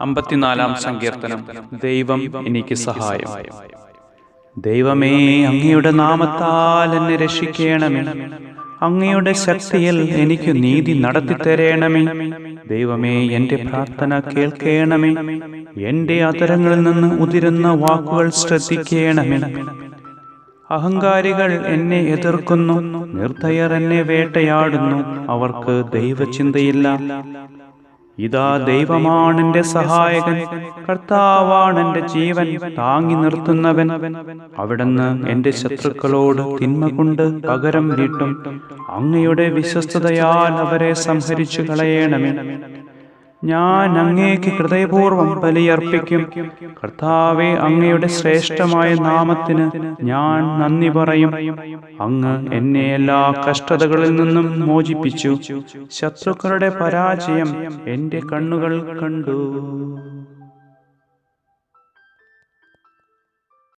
അമ്പത്തിനാലാം സങ്കീർത്തനം. ദൈവം എനിക്ക് സഹായം. ദൈവമേ അങ്ങയുടെ നാമത്താൽ എന്നെ രക്ഷിക്കണമേ. അങ്ങയുടെ ശക്തിയിൽ എനിക്ക് നീതി നടത്തി തരേണമേ ദൈവമേ എന്റെ പ്രാർത്ഥന കേൾക്കണമേ. എന്റെ അതരങ്ങളിൽ നിന്ന് ഉതിരുന്ന വാക്കുകൾ ശ്രദ്ധിക്കണമേ. അഹങ്കാരികൾ എന്നെ എതിർക്കുന്നു. നിർദ്ധയർ എന്നെ വേട്ടയാടുന്നു. അവർക്ക് ദൈവചിന്തയില്ല. ഇതാ ദൈവമാണ് എന്റെ സഹായകൻ. കർത്താവാണ് എന്റെ ജീവൻ. താങ്ങി നിർത്തുന്നവൻ. അവിടുന്ന് എന്റെ ശത്രുക്കളോട് തിന്മ കൊണ്ട് പകരം വീട്ടും. അങ്ങയുടെ വിശ്വസ്തതയാൽ അവരെ സംഹരിച്ചു കളയണമേ. ഞാൻ അങ്ങേക്ക് ഹൃദയപൂർവം ബലിയർപ്പിക്കും. കർത്താവെ അങ്ങയുടെ ശ്രേഷ്ഠമായ നാമത്തിന് ഞാൻ നന്ദി പറയും. അങ്ങ് എന്നെ എല്ലാ കഷ്ടതകളിൽ നിന്നും മോചിപ്പിച്ചു. ശത്രുക്കളുടെ പരാജയം എന്റെ കണ്ണുകൾ കണ്ടു.